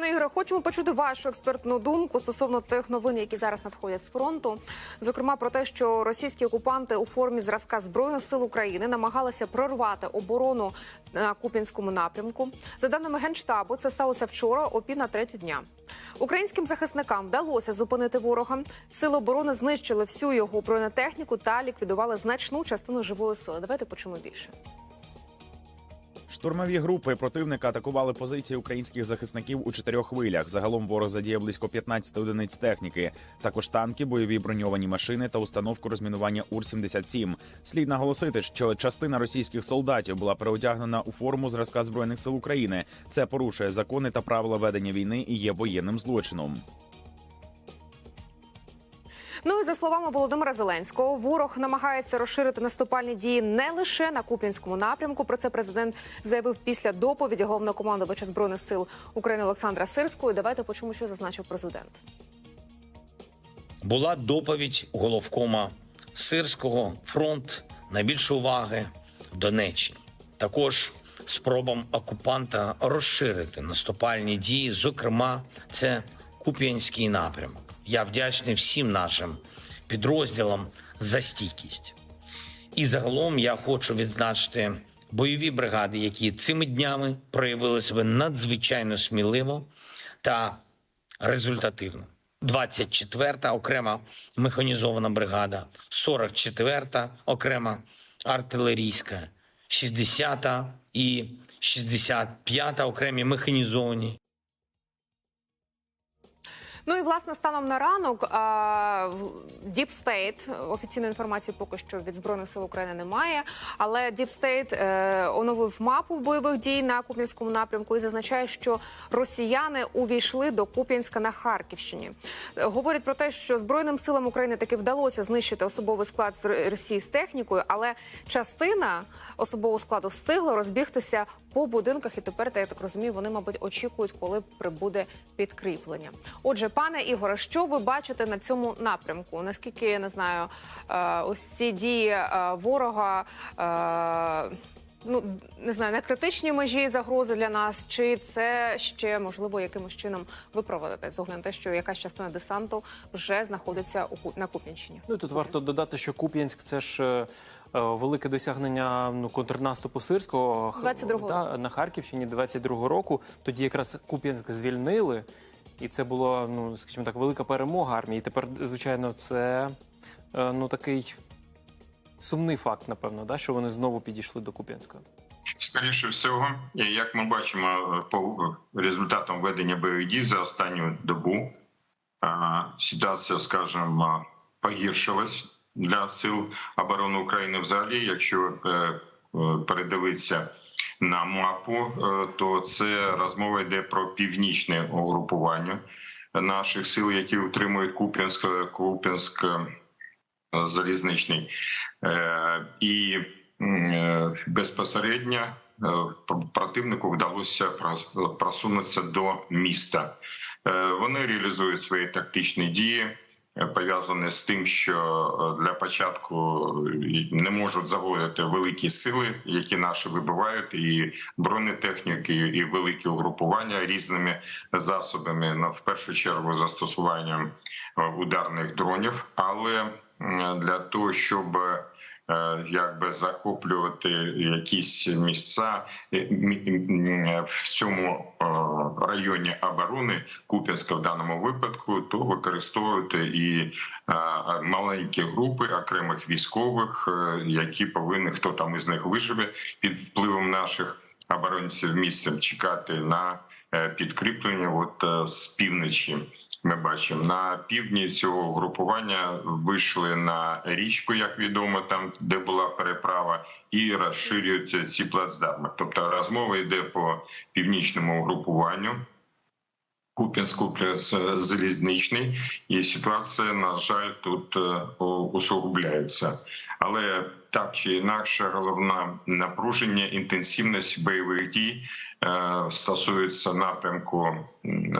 Пане Ігоре, хочемо почути вашу експертну думку стосовно тих новин, які зараз надходять з фронту. Зокрема, про те, що російські окупанти у формі зразка збройних сил України намагалися прорвати оборону на Куп'янському напрямку. За даними генштабу, це сталося вчора о пів на третю дня. Українським захисникам вдалося зупинити ворога. Сили оборони знищили всю його бронетехніку та ліквідували значну частину живої сили. Давайте почуємо більше. Штурмові групи противника атакували позиції українських захисників у чотирьох хвилях. Загалом ворог задіяв близько 15 одиниць техніки. Також танки, бойові броньовані машини та установку розмінування Ур-77. Слід наголосити, що частина російських солдатів була переодягнена у форму зразка збройних сил України. Це порушує закони та правила ведення війни і є воєнним злочином. Ну і за словами Володимира Зеленського, ворог намагається розширити наступальні дії не лише на Куп'янському напрямку. Про це президент заявив після доповіді головнокомандувача збройних сил України Олександра Сирського. Давайте почуємо, що зазначив президент. була доповідь головкома Сирського фронт найбільше уваги Донеччині. Також спробам окупанта розширити наступальні дії. Зокрема, це Куп'янський напрямок. Я вдячний всім нашим підрозділам за стійкість. І загалом я хочу відзначити бойові бригади, які цими днями проявили себе надзвичайно сміливо та результативно. 24-та окрема механізована бригада, 44-та окрема артилерійська, 60-та і 65-та окремі механізовані Ну і власне станом на ранок Deep State, офіційної інформації поки що від збройних сил України немає. Але State е, оновив мапу бойових дій на Куп'янському напрямку і зазначає, що росіяни увійшли до Куп'янська на Харківщині. Е, Говорять про те, що збройним силам України таки вдалося знищити особовий склад з Росії з технікою, але частина особового складу встигла розбігтися по будинках, і тепер, я так розумію, вони, мабуть, очікують, коли прибуде підкріплення. Отже, пане Ігоре, що ви бачите на цьому напрямку? Наскільки я не знаю, е, ось ці дії е, ворога. е, Ну не знаю, на критичній межі загрози для нас, чи це ще можливо якимось чином виправдати з огляду на те, що якась частина десанту вже знаходиться у на Куп'янщині? Ну тут варто додати, що Куп'янськ це ж велике досягнення ну, контрнаступу сирського х- 22-го да, на Харківщині 22-го року. Тоді якраз Куп'янськ звільнили, і це була, ну скажімо так, велика перемога армії. Тепер, звичайно, це е, ну такий сумний факт, напевно, да, що вони знову підійшли до Куп'янська. Скоріше всього, як ми бачимо по результатам ведення бойових дій за останню добу, ситуація, скажімо, погіршилась для сил оборони України. Взагалі, якщо е, е, передивитися на мапу, е, то це розмова йде про північне угрупування наших сил, які утримують Куп'янськ, Куп'янськ залізничний. І безпосередньо противнику вдалося прос- просунутися до міста. Вони реалізують свої тактичні дії. Пов'язане з тим, що е, для початку е, не можуть заводити великі сили, які наші вибивають, і бронетехніки, і великі угрупування різними засобами. На в першу чергу застосуванням е, ударних дронів. Але для того, щоб якби захоплювати якісь місця е, в цьому е, районі оборони Куп'янська в даному випадку, то використовувати і е, маленькі групи окремих військових, е, які повинні хто там із них виживе під впливом наших оборонців місцем чекати на е, підкріплення. От е, з півночі ми бачимо на півдні цього групування вийшли на річку, як відомо, там де була переправа, і розширюються ці плацдарми. Тобто розмова йде по північному групуванню. Куп'янську плюс е, залізничний, і ситуація, на жаль, тут е, усугубляється. Але так чи інакше, головне напруження, інтенсивність бойових дій е, стосується напрямку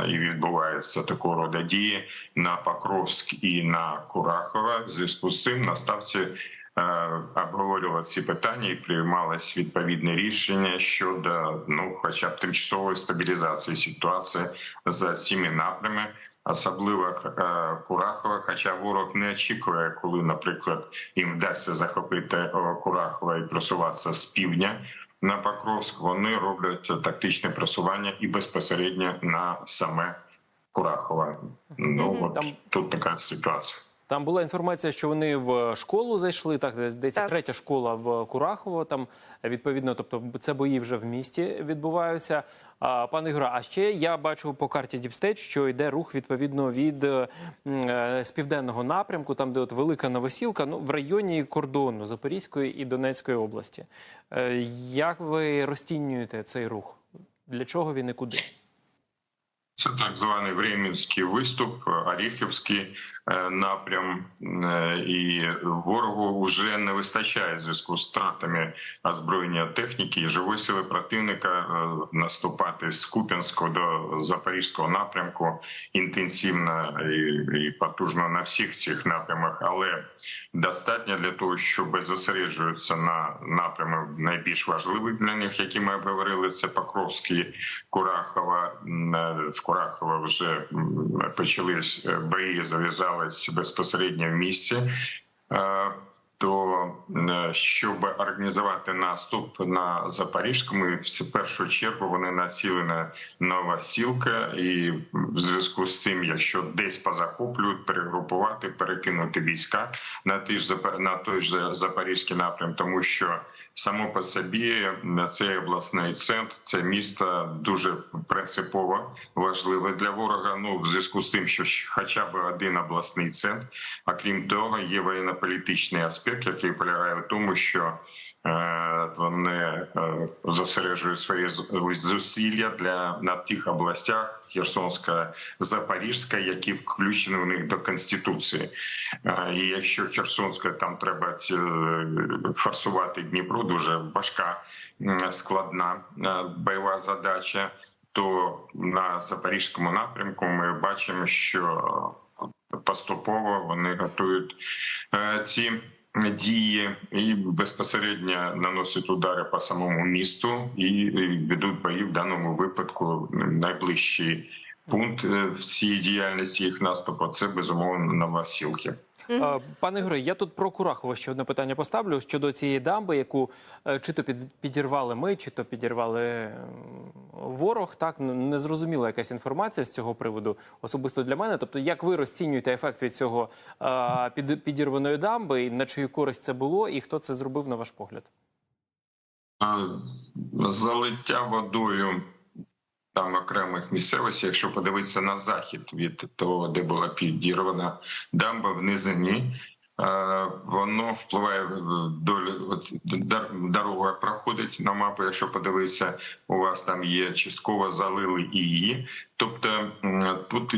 і відбувається такого роду дії на Покровськ і на Курахове. В зв'язку з цим на ставці е, обговорювали ці питання і приймалось відповідне рішення щодо ну, хоча б тимчасової стабілізації ситуації за цими напрямами. Особливо е, Курахова, хоча ворог не очікує, коли, наприклад, їм вдасться захопити е, Курахова і просуватися з півдня на Покровськ, вони роблять тактичне просування і безпосередньо на саме Курахова. Ну от Там- тут така ситуація. Там була інформація, що вони в школу зайшли. Так, здається, Так. третя школа в Курахово. Там відповідно, тобто це бої вже в місті відбуваються. А, пане Ігоре, а ще я бачу по карті Діпстейт, що йде рух відповідно від е, е, з південного напрямку, там де от велика новосілка, ну в районі кордону Запорізької і Донецької області. Е, Як ви розцінюєте цей рух? Для чого він і куди? Це так званий Временський виступ, Оріхівський е, напрям, Е, і ворогу вже не вистачає в зв'язку з втратами озброєння техніки і живої сили противника е, наступати з Куп'янського до Запорізького напрямку інтенсивно і, і потужно на всіх цих напрямах, але достатньо для того, щоб зосереджуватися на напрямах найбільш важливих для них, які ми обговорили. Це Покровський, Курахова. Е, В Курахова вже почались е, бої, зав'язались безпосередньо в місці. Е, То е, щоб організувати наступ на Запорізькому, в першу чергу вони націлені Новосілка, і в зв'язку з тим, якщо десь позахоплюють, перегрупувати, перекинути війська на той ж на той ж Запорізький напрям, тому що само по собі цей обласний центр, це місто дуже принципово важливе для ворога. Ну в зв'язку з тим, що хоча б один обласний центр, а крім того, є воєнно-політичний аспект, який полягає в тому, що е, вони е, зосереджують свої зусилля для на тих областях Херсонська, Запорізька, які включені в них до конституції. Е, І якщо Херсонська там треба е, форсувати Дніпро, дуже важка складна е, бойова задача. То на запорізькому напрямку ми бачимо, що поступово вони готують е, ці дії і безпосередньо наносять удари по самому місту і ведуть бої в даному випадку. найближчі. пункт е, в цій діяльності їх наступу це безумовно Новосілки. Е, Пане Ігоре, я тут про Курахово ще одне питання поставлю щодо цієї дамби, яку е, чи то під- підірвали ми, чи то підірвали ворог. Так незрозуміла якась інформація з цього приводу, особисто для мене. Тобто, як ви розцінюєте ефект від цього е, підірваної дамби, і на чию користь це було, і хто це зробив на ваш погляд? Залиття водою там окремих місцевостей, якщо подивитися на захід від того, де була підірвана дамба в низині, воно впливає долю. От дорога проходить на мапу. Якщо подивитися, у вас там є частково залили і її. Тобто тут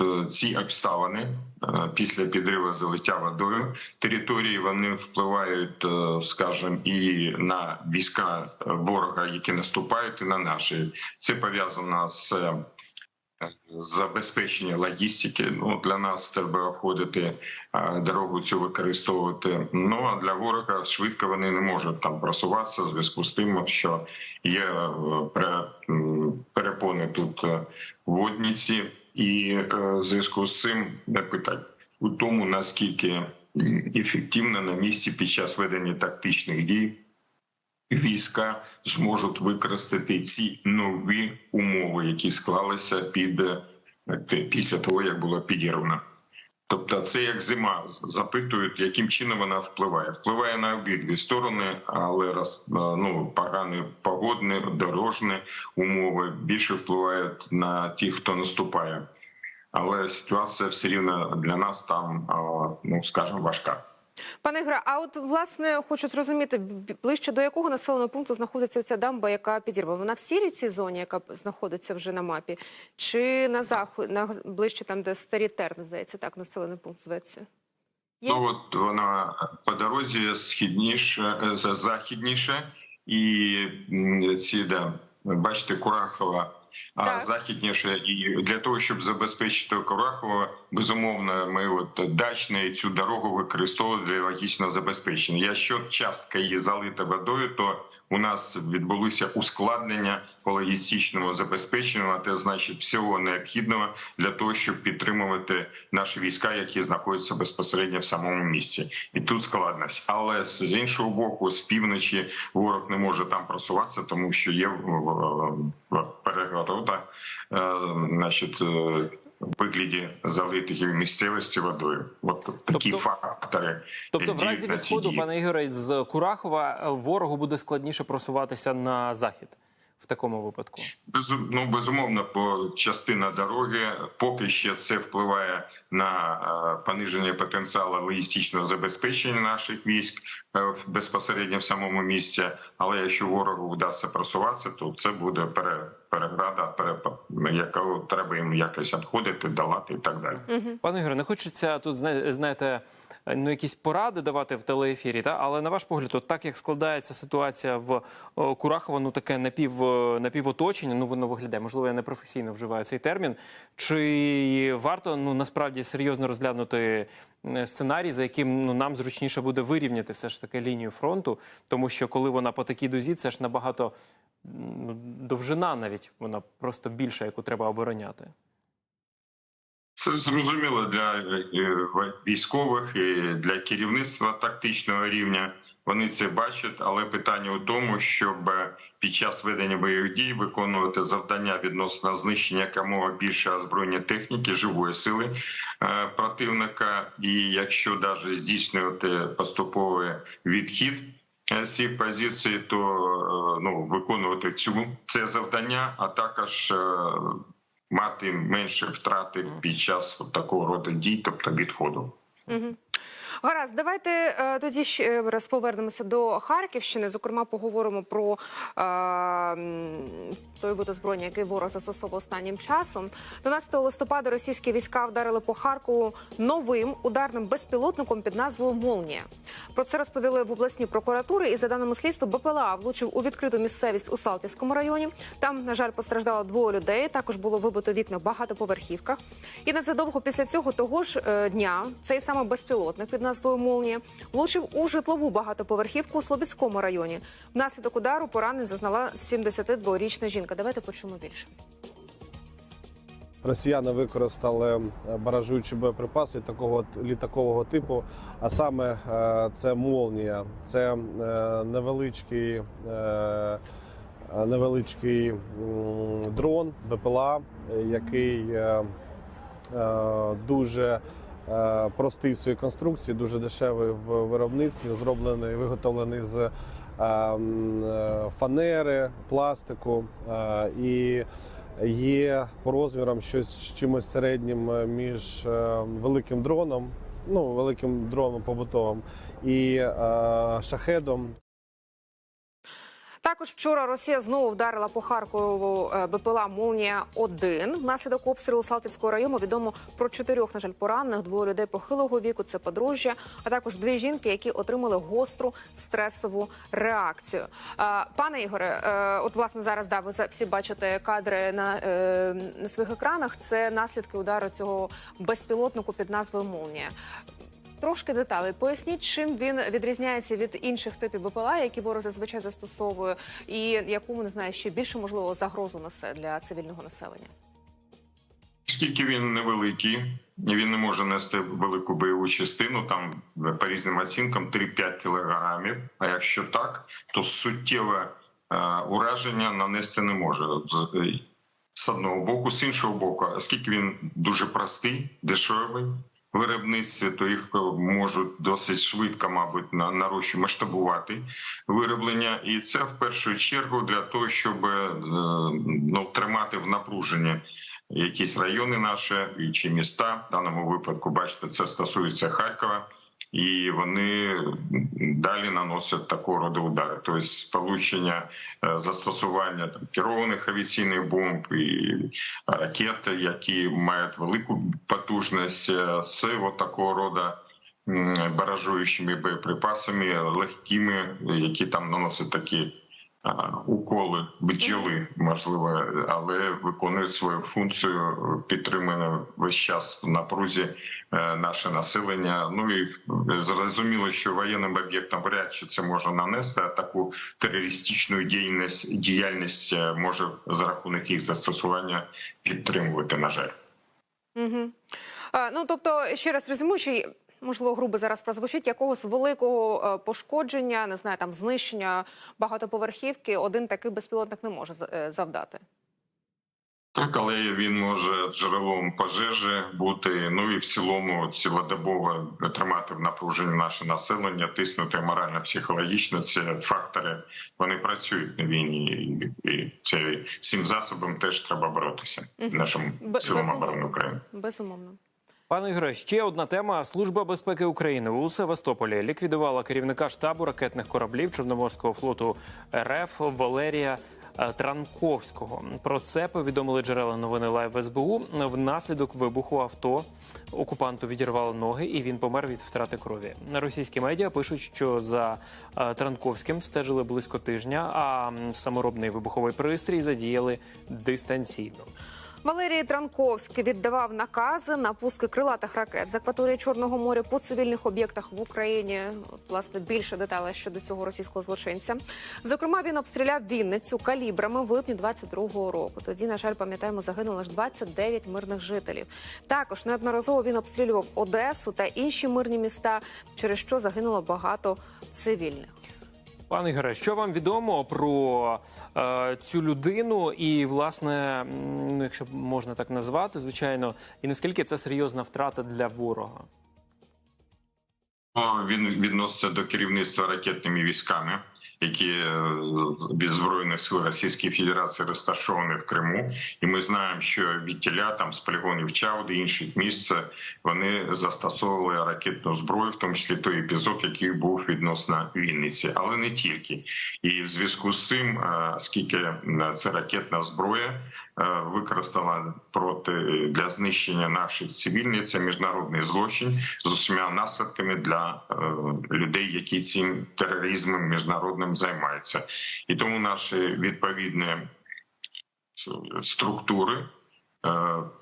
е, ці обставини е, після підриву залиття водою території вони впливають, е, скажімо, і на війська ворога, які наступають, і на наші. Це пов'язано з е, забезпечення логістики. Ну для нас треба обходити е, дорогу цю використовувати. Ну а для ворога швидко вони не можуть там просуватися в зв'язку з тим, що є е, перепони тут е, водніці, і в зв'язку з цим не питань у тому, наскільки ефективно на місці під час ведення тактичних дій війська зможуть використати ці нові умови, які склалися під е, після того, як було підірвано. Тобто, це як зима запитують, яким чином вона впливає. Впливає на обидві сторони, але раз е, ну погані погодні, дорожні умови більше впливають на тих, хто наступає. Але ситуація все рівно для нас там, ну скажімо, важка. Пане Ігоре, а от власне хочу зрозуміти ближче до якого населеного пункту знаходиться ця дамба, яка підірвана? Вона в сірій цій зоні, яка знаходиться вже на мапі, чи на захід, на ближче там, де старі терни, здається, так населений пункт зветься? Є? Ну от вона по дорозі східніше, е, західніше, і ці да, бачите, Курахова Так. західніше. І для того, щоб забезпечити Курахово, безумовно, ми от дачне цю дорогу використовували для логічного забезпечення. Якщо частка її залита водою, то у нас відбулося ускладнення по логістичному забезпеченню, а це значить всього необхідного для того, щоб підтримувати наші війська, які знаходяться безпосередньо в самому місці. І тут складність. Але з іншого боку, з півночі ворог не може там просуватися, тому що є перегорода, е, значить. Вигляді залитих місцевості водою, от такі Тобто- фактори. Тобто, в разі відходу, пане Ігоре, з Курахова ворогу буде складніше просуватися на захід в такому випадку. Без, ну, безумовно, по частина дороги поки ще це впливає на е, пониження потенціалу логістичного забезпечення наших військ е, в- безпосередньо в самому місці. Але якщо ворогу вдасться просуватися, то це буде пере, переграда, пере, яку треба їм якось обходити, долати і так далі. Пане Ігоре, не хочеться тут зна- знаєте, ну якісь поради давати в телеефірі, та але на ваш погляд, от так як складається ситуація в о, Курахово, ну таке напів е, напівоточення, ну воно виглядає. Можливо, я непрофесійно вживаю цей термін. Чи варто ну насправді серйозно розглянути е, сценарій, за яким ну нам зручніше буде вирівняти все ж таки лінію фронту, тому що коли вона по такій дозі, це ж набагато ну, довжина навіть вона просто більша, яку треба обороняти. Це зрозуміло для е, військових і для керівництва тактичного рівня. Вони це бачать, але питання у тому, щоб е, під час ведення бойових дій виконувати завдання відносно знищення якомога більше озброєння техніки, живої сили е, противника. І якщо навіть здійснювати поступовий відхід з цих позицій, то ну виконувати цю це завдання, а також мати менше втрати під час такого роду дій, тобто відходу. Мгм. Гаразд, давайте е, тоді ще раз повернемося до Харківщини. Зокрема, поговоримо про е, той вид озброєння, який ворог застосовував останнім часом. 12 листопада російські війська вдарили по Харкову новим ударним безпілотником під назвою Молнія. Про це розповіли в обласній прокуратурі. І за даними слідства, БПЛА влучив у відкриту місцевість у Салтівському районі. Там, на жаль, постраждало двоє людей. Також було вибито вікна в багатоповерхівках. І незадовго після цього того ж е, дня цей саме безпілотник під назвою Молнія влучив у житлову багатоповерхівку у Слобідському районі. Внаслідок удару поранень зазнала 72-річна жінка. Давайте почуємо більше. Росіяни використали е, баражуючі боєприпаси літакового, літакового типу, а саме е, це молнія, це е, невеличкий, невеличкий дрон БПЛА, який дуже простий в своїй конструкції, дуже дешевий в виробництві, зроблений, виготовлений з е, е, фанери, пластику е, і є по розмірам щось чимось середнім е, між е, великим дроном, ну великим дроном побутовим і е, шахедом. Також вчора Росія знову вдарила по Харкову е, БПЛА Молнія 1 Внаслідок обстрілу Салтівського району відомо про чотирьох, на жаль, поранених, двоє людей похилого віку. Це подружжя, а також дві жінки, які отримали гостру стресову реакцію. Е, Пане Ігоре, е, от власне зараз да, ви всі бачите кадри на, на своїх екранах. Це наслідки удару цього безпілотнику під назвою Молнія. Трошки деталей. Поясніть, чим він відрізняється від інших типів БПЛА, які ворог зазвичай застосовує, і яку не знаю, ще більше можливо загрозу несе для цивільного населення. Оскільки він невеликий, він не може нести велику бойову частину, там по різним оцінкам 3-5 кілограмів. А якщо так, то суттєве е, ураження нанести не може. Е, З одного боку, з іншого боку, оскільки він дуже простий, дешевий. Виробництві то їх е, можуть досить швидко, мабуть, на нарощу масштабувати вироблення, і це в першу чергу для того, щоб е, ну тримати в напруженні якісь райони наші чи міста. В даному випадку, бачите, це стосується Харкова, і вони далі наносять такого роду удари. Тобто сполучення е, застосування там, керованих авіаційних бомб і ракет, які мають велику потужність е, з такого роду баражуючими боєприпасами, легкими, які там наносять такі уколи бджоли, можливо, але виконують свою функцію, підтримує весь час в напрузі е, наше населення. Ну і зрозуміло, що воєнним об'єктам вряд чи це може нанести а таку терористичну діяльність діяльність е, може за рахунок їх застосування підтримувати. На жаль. Угу. Ну тобто, ще раз резюмуючи, можливо, грубо зараз прозвучить якогось великого е, пошкодження, не знаю, там знищення багатоповерхівки, один такий безпілотник не може е, завдати. Так, але він може джерелом пожежі бути. Ну і в цілому цілодобово тримати в напруженні наше населення, тиснути морально, психологічно. Це фактори вони працюють на війні, і, це цим засобом теж треба боротися нашим Бе- силам України. Безумовно. Пане Ігоре, ще одна тема. Служба безпеки України у Севастополі ліквідувала керівника штабу ракетних кораблів Чорноморського флоту РФ Валерія е, Транковського. Про це повідомили джерела новини Лайв СБУ. Внаслідок вибуху авто окупанту відірвало ноги, і він помер від втрати крові. Російські медіа пишуть, що за е, Транковським стежили близько тижня, а саморобний вибуховий пристрій задіяли дистанційно. Валерій Транковський віддавав накази на пуски крилатих ракет з акваторії Чорного моря по цивільних об'єктах в Україні. От, власне, більше деталей щодо цього російського злочинця. Зокрема, він обстріляв Вінницю калібрами в липні 22-го року. Тоді, на жаль, пам'ятаємо, загинуло ж 29 мирних жителів. Також неодноразово він обстрілював Одесу та інші мирні міста, через що загинуло багато цивільних. Пане Ігоре, що вам відомо про е, цю людину, і власне, ну якщо можна так назвати, звичайно, і наскільки це серйозна втрата для ворога? Він відноситься до керівництва ракетними військами, які е, від збройних сил Російської Федерації розташовані в Криму. І ми знаємо, що відтіля там з полігонів Чауди, інших місць вони застосовували ракетну зброю, в тому числі той епізод, який був відносно Вінниці, але не тільки. І в зв'язку з цим, скільки е, це ракетна зброя. Е, Використана проти для знищення наших цивільних це міжнародний злочин з усіма наслідками для е, людей, які цим тероризмом міжнародним займаються, і тому наші відповідні структури е,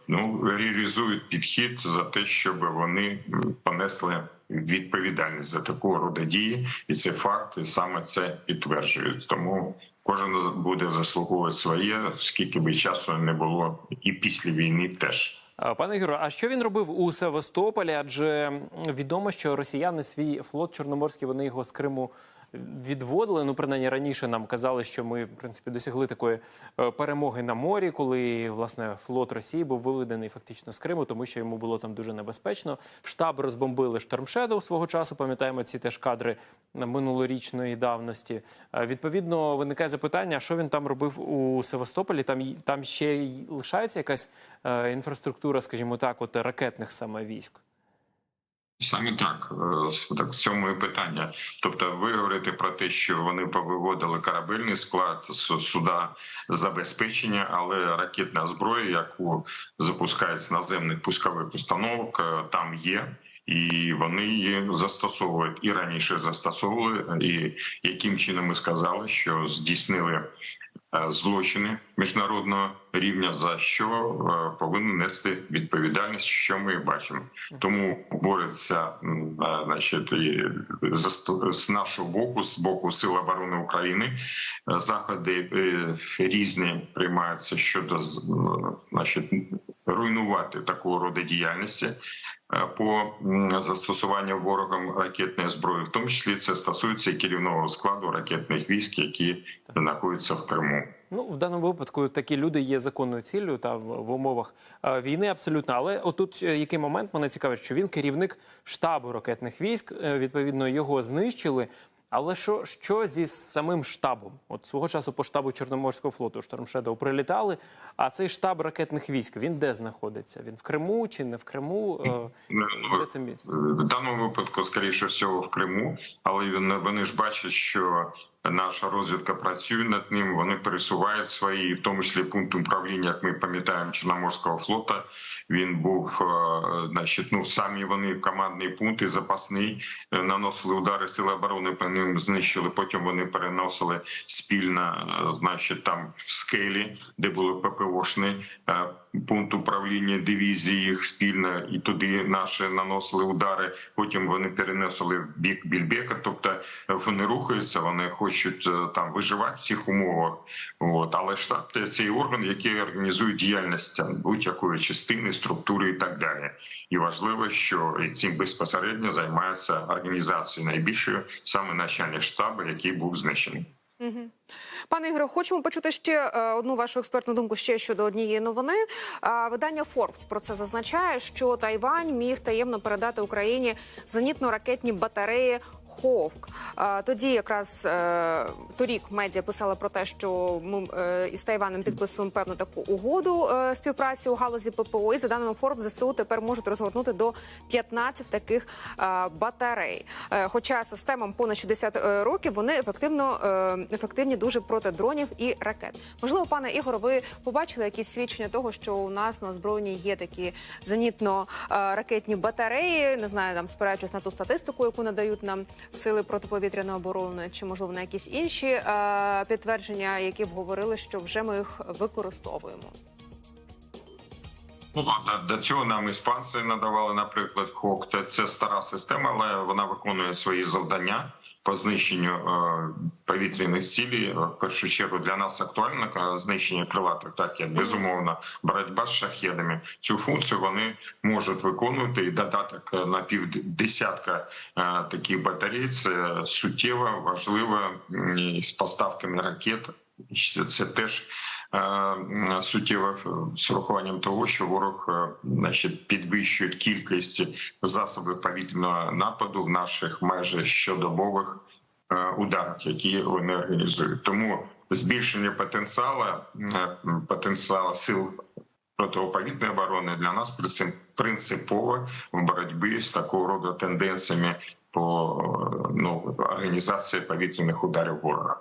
ну реалізують підхід за те, щоб вони понесли відповідальність за такого роду дії, і це факт, і саме це підтверджують. Тому кожен буде заслуговувати своє, скільки би часу не було, і після війни теж. Е, Пане Ігоре, а що він робив у Севастополі? Адже відомо, що росіяни свій флот Чорноморський вони його з Криму відводили. Ну, принаймні раніше нам казали, що ми в принципі досягли такої е, перемоги на морі, коли власне флот Росії був виведений фактично з Криму, тому що йому було там дуже небезпечно. Штаб розбомбили Штормшедоу свого часу. Пам'ятаємо ці теж кадри минулорічної давності. Е, Відповідно, виникає запитання, що він там робив у Севастополі? Там там ще лишається якась е, інфраструктура, скажімо так, от ракетних саме військ. Саме так, е, так в цьому і питання. Тобто, ви говорите про те, що вони повиводили корабельний склад суда забезпечення, але ракетна зброя, яку запускають наземних пускових установок, е, там є. І вони її застосовують і раніше застосовували, і яким чином ми сказали, що здійснили злочини міжнародного рівня, за що е, повинні нести відповідальність, що ми бачимо. Тому борються м, е, значить, з нашого боку, з боку Сил оборони України. Е, Заходи е, різні приймаються щодо значить, руйнувати такого роду діяльності. Е, По застосуванню ворогом ракетної зброї, в тому числі це стосується і керівного складу ракетних військ, які знаходяться в Криму. Ну, в даному випадку такі люди є законною ціллю та в, умовах е, війни абсолютно. Але отут е, який момент мене цікавить, що він керівник штабу ракетних військ. Відповідно, його знищили. Але що, що зі самим штабом? От свого часу по штабу Чорноморського флоту Штормшедоу прилітали. А цей штаб ракетних військ він де знаходиться? Він в Криму чи не в Криму? Е, Ну, Де це місце? В даному випадку, скоріше всього, в Криму, але вони ж бачать, що Наша розвідка працює над ним. Вони пересувають свої, в тому числі пункт управління, як ми пам'ятаємо, Чорноморського флота. Він був, е, значить, ну самі вони командний пункт і запасний е, наносили удари сили оборони, по ним знищили. Потім вони переносили спільно, е, значить, там в скелі, де були ППОшні пункт управління дивізії їх спільно, і туди наші наносили удари. Потім вони перенесли в бік Більбека. Тобто е, вони рухаються, вони хочуть е, там виживати в цих умовах. От але штаб це цей орган, який організує діяльність будь-якої частини, структури і так далі. І важливо, що цим безпосередньо займається організацією найбільшою саме начальник штабу, який був знищений. Пане Ігоре, хочемо почути ще е, одну вашу експертну думку ще щодо однієї новини. Видання Forbes про це зазначає, що Тайвань міг таємно передати Україні зенітно-ракетні батареї. Ховк тоді якраз е, торік медіа писала про те, що ми е, із Тайванем підписуємо певну таку угоду е, співпраці у галузі ППО. І за даними Forbes, ЗСУ тепер можуть розгорнути до 15 таких батарей. Хоча системам понад 60 е, років вони ефективно ефективні дуже проти дронів і ракет. Можливо, пане Ігор, ви побачили якісь свідчення того, що у нас на озброєнні є такі зенітно-ракетні батареї. Не знаю, там спираючись на ту статистику, яку надають нам сили протиповітряної оборони, чи можливо на якісь інші е, підтвердження, які б говорили, що вже ми їх використовуємо. Ну, до, цього нам іспанці надавали, наприклад, ХОК. Це стара система, але вона виконує свої завдання по знищенню е, повітряних цілей. В першу чергу для нас актуально е, знищення крилатих ракет. Безумовно, боротьба з шахедами. Цю функцію вони можуть виконувати і додаток е, на півдесятка е, таких батарей. Це суттєво важливо з поставками ракет. Це теж е, суттєво з урахуванням того, що ворог е, значить, підвищує кількість засобів повітряного нападу в наших майже щодобових е, ударах, які вони організують. Тому збільшення потенціалу, е, потенціалу сил протиповітряної оборони для нас принцип- принципово в боротьбі з такого роду тенденціями по е, ну, організації повітряних ударів ворога.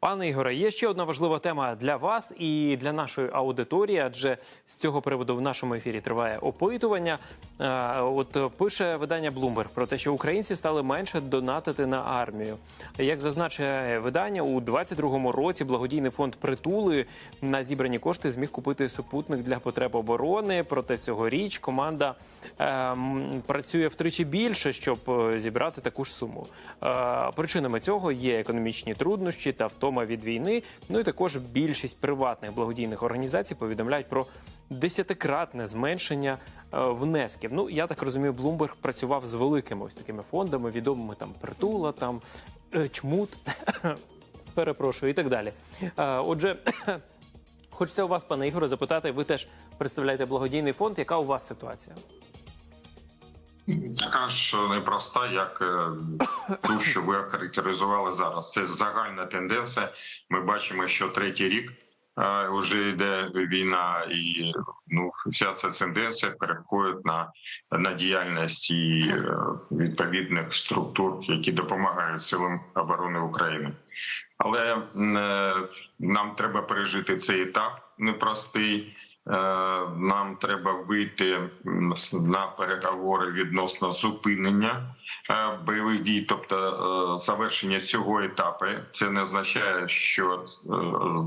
Пане Ігоре, є ще одна важлива тема для вас і для нашої аудиторії, адже з цього приводу в нашому ефірі триває опитування. Е, От пише видання Bloomberg про те, що українці стали менше донатити на армію. Як зазначає видання, у 22-му році благодійний фонд притули на зібрані кошти зміг купити супутник для потреб оборони. Проте цьогоріч команда е, м, працює втричі більше, щоб е, зібрати таку ж суму. Е, Причинами цього є економічні труднощі та втома від війни. Ну і також більшість приватних благодійних організацій повідомляють про десятикратне зменшення е, внесків. Ну я так розумію, Bloomberg працював з великими ось такими фондами, відомими там притула, там е, чмут, перепрошую і так далі. Е, Отже. Хочеться у вас, пане Ігоре, запитати. Ви теж представляєте благодійний фонд. Яка у вас ситуація? Така ж непроста, як е, ту, що ви характеризували зараз. Це загальна тенденція. Ми бачимо, що третій рік е, вже йде війна, і ну вся ця тенденція переходить на, на діяльність і е, відповідних структур, які допомагають силам оборони України. Але е, нам треба пережити цей етап непростий. Е, Нам треба вийти на переговори відносно зупинення е, бойових дій, тобто е, завершення цього етапу. Це не означає, що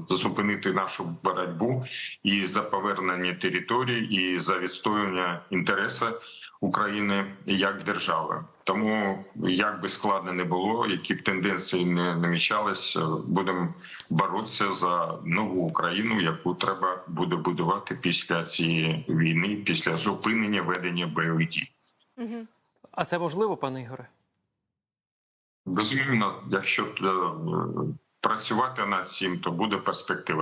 зупинити нашу боротьбу і за повернення території, і за відстоювання інтересу України як держави. Тому як би складно не було, які б тенденції не намічались, е, будемо боротися за нову Україну, яку треба буде будувати після цієї війни, після зупинення ведення бойових дій. А це можливо, пане Ігоре? Безумовно, якщо е, працювати над цим, то буде перспектива.